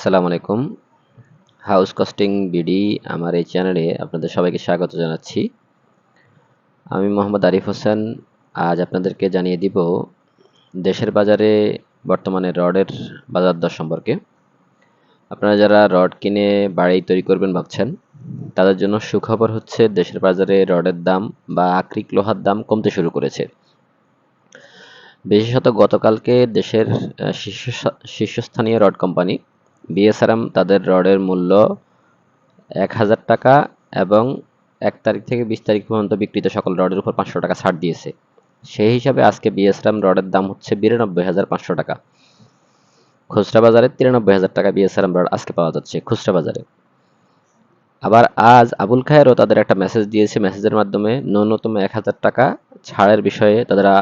আসসালামু আলাইকুম। House costing BD আমার এই চ্যানেলে আপনাদের সবাইকে স্বাগত জানাচ্ছি। আমি মোহাম্মদ আরিফ হোসেন। আজ আপনাদেরকে জানিয়ে দিব দেশের বাজারে বর্তমানে রডের বাজার দর সম্পর্কে। আপনারা যারা রড কিনে বাড়ি তৈরি করবেন ভাবছেন, তাদের জন্য সুখবর হচ্ছে দেশের বাজারে রডের দাম বা আকরিক লোহার দাম কমতে শুরু করেছে। বিশেষত গতকালকে দেশের শীর্ষ শীর্ষস্থানীয় রড কোম্পানি বিএসআরএম তাদের রডের মূল্য এক হাজার টাকা এবং এক তারিখ থেকে বিশ তারিখ পর্যন্ত বিক্রিত সকল রডের উপর পাঁচশো টাকা ছাড় দিয়েছে। সেই হিসাবে আজকে বিএসআরএম রডের দাম হচ্ছে বিরানব্বই হাজার পাঁচশো টাকা। খুচরা বাজারে তিরানব্বই হাজার টাকা বিএসআরএম রড আজকে পাওয়া যাচ্ছে খুচরা বাজারে। আবার আজ আবুল খায়েরও তাদের একটা মেসেজ দিয়েছে। মেসেজের মাধ্যমে ন্যূনতম এক হাজার টাকা ছাড়ের বিষয়ে তারা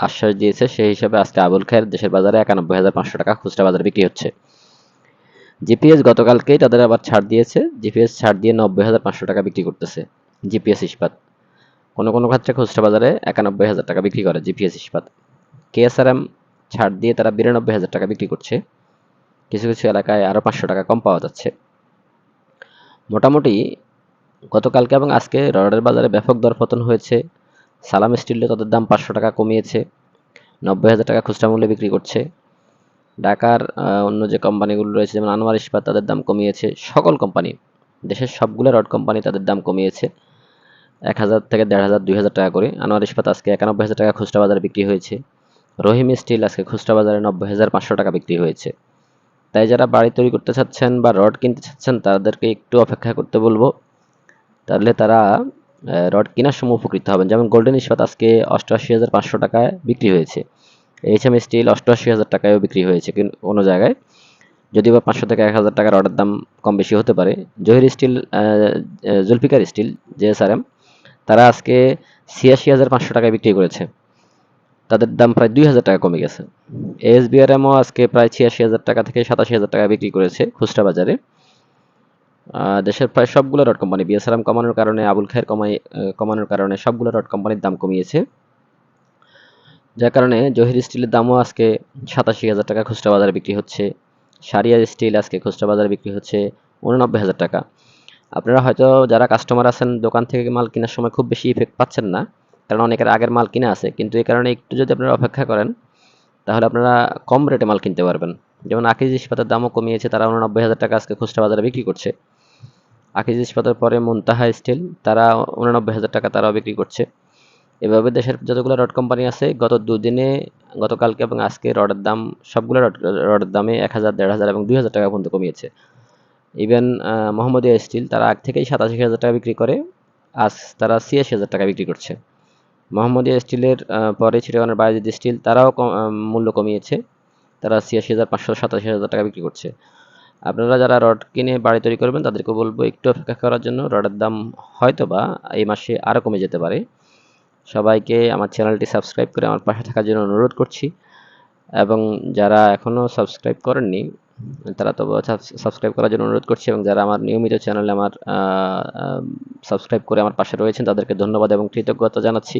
আশ্বাস দিয়েছে। সেই হিসাবে আজকে আবুল খায়ের দেশের বাজারে একানব্বই হাজার পাঁচশো টাকা খুচরা বাজারে বিক্রি হচ্ছে। জিপিএস গতকালকেই তাদের আবার ছাড় দিয়েছে। জিপিএস ছাড় দিয়ে নব্বই হাজার পাঁচশো টাকা বিক্রি করতেছে জিপিএস ইস্পাত। কোনো কোনো ক্ষেত্রে খুচরা বাজারে একানব্বই হাজার টাকা বিক্রি করে জিপিএস ইস্পাত। কেএসআরএম ছাড় দিয়ে তারা বিরানব্বই হাজার টাকা বিক্রি করছে। কিছু কিছু এলাকায় আরও পাঁচশো টাকা কম পাওয়া যাচ্ছে। মোটামুটি গতকালকে এবং আজকে রডের বাজারে ব্যাপক দরপতন হয়েছে। সালাম স্টিলে তাদের দাম পাঁচশো টাকা কমিয়েছে। নব্বই হাজার টাকা খুচরা মূল্যে বিক্রি করছে। ঢাকার অন্য যে কোম্পানিগুলো রয়েছে, যেমন আনোয়ার ইস্পাত, তাদের দাম কমিয়েছে। সকল কোম্পানি দেশের সবগুলো রড কোম্পানি তাদের দাম কমিয়েছে। এক হাজার থেকে দেড় হাজার, দুই হাজার টাকা করে। আনোয়ার ইস্পাত আজকে একানব্বই হাজার টাকা খুচরা বাজারে বিক্রি হয়েছে। রহিম স্টিল আজকে খুচরা বাজারে নব্বই হাজার পাঁচশো টাকা বিক্রি হয়েছে। তাই যারা বাড়ি তৈরি করতে চাচ্ছেন বা রড কিনতে চাচ্ছেন, তাদেরকে একটু অপেক্ষা করতে বলব। তাহলে তারা রড কেনার সময় উপকৃত হবেন। যেমন গোল্ডেন ইস্পাত আজকে অষ্টআশি হাজার পাঁচশো টাকায় বিক্রি হয়েছে। এইচ এম স্টিল অষ্টআশি হাজার টাকায়ও বিক্রি হয়েছে কোনো জায়গায়। যদিও বা পাঁচশো থেকে এক হাজার টাকার অর্ডার দাম কম বেশি হতে পারে। Zahir steel Zulfiqar steel JSRM তারা আজকে ছিয়াশি হাজার পাঁচশো টাকায় বিক্রি করেছে। তাদের দাম প্রায় দুই হাজার টাকা কমে গেছে। এসবিআরএমও আজকে প্রায় ছিয়াশি হাজার টাকা থেকে সাতাশি হাজার টাকা বিক্রি করেছে খুচরা বাজারে। দেশের প্রায় সবগুলো রড কোম্পানি বিএসআরএম কমানোর কারণে, আবুল খায়ের কমাই কমানোর কারণে সবগুলো রড কোম্পানির দাম কমিয়েছে। যার কারণে জহির স্টিলের দামও আজকে সাতাশি হাজার টাকা, খুচরা বাজারে বিক্রি হচ্ছে। সারিয়া স্টিল আজকে খুচরা বাজারে বিক্রি হচ্ছে উননব্বই হাজার টাকা। আপনারা হয়তো যারা কাস্টমার আছেন, দোকান থেকে মাল কেনার সময় খুব বেশি ইফেক্ট পাচ্ছেন না, কারণ অনেকের আগের মাল কিনে আছে। কিন্তু এই কারণে একটু যদি আপনারা অপেক্ষা করেন, তাহলে আপনারা কম রেটে মাল কিনতে পারবেন। যেমন আকিজ ইস্পাতের দামও কমিয়েছে, তারা উননব্বই হাজার টাকা আজকে খুচরা বাজারে বিক্রি করছে। আকিজ ইস্পাতের পরে মুনতাহা স্টিল, তারা উননব্বই হাজার টাকা তারাও বিক্রি করছে। এভাবে দেশের যতগুলো রড কোম্পানি আছে, গত দুদিনে, গতকালকে এবং আজকে রডের দাম, সবগুলো রড, রডের দামে এক হাজার, দেড় হাজার এবং দুই হাজার টাকা পর্যন্ত কমিয়েছে। ইভেন মোহাম্মদিয়া স্টিল তারা আগ থেকেই সাতাশি হাজার টাকা বিক্রি করে, আজ তারা ছিয়াশি হাজার টাকা বিক্রি করছে। মোহাম্মদিয়া স্টিলের পরে চিটাগানের বায়োজিৎ স্টিল তারাও মূল্য কমিয়েছে। তারা ছিয়াশি হাজার, পাঁচশো, সাতাশি হাজার টাকা বিক্রি করছে। আপনারা যারা রড কিনে বাড়ি তৈরি করবেন, তাদেরকে বলব একটু অপেক্ষা করার জন্য, রডের দাম হয়তো বা এই মাসে আরও কমে যেতে পারে। সবাইকে আমার চ্যানেলটি সাবস্ক্রাইব করে আমার পাশে থাকার জন্য অনুরোধ করছি। এবং যারা এখনও সাবস্ক্রাইব করেননি, তারা তো সাবস্ক্রাইব করার জন্য অনুরোধ করছি এবং যারা আমার নিয়মিত চ্যানেলে আমার সাবস্ক্রাইব করে আমার পাশে রয়েছেন, তাদেরকে ধন্যবাদ এবং কৃতজ্ঞতা জানাচ্ছি।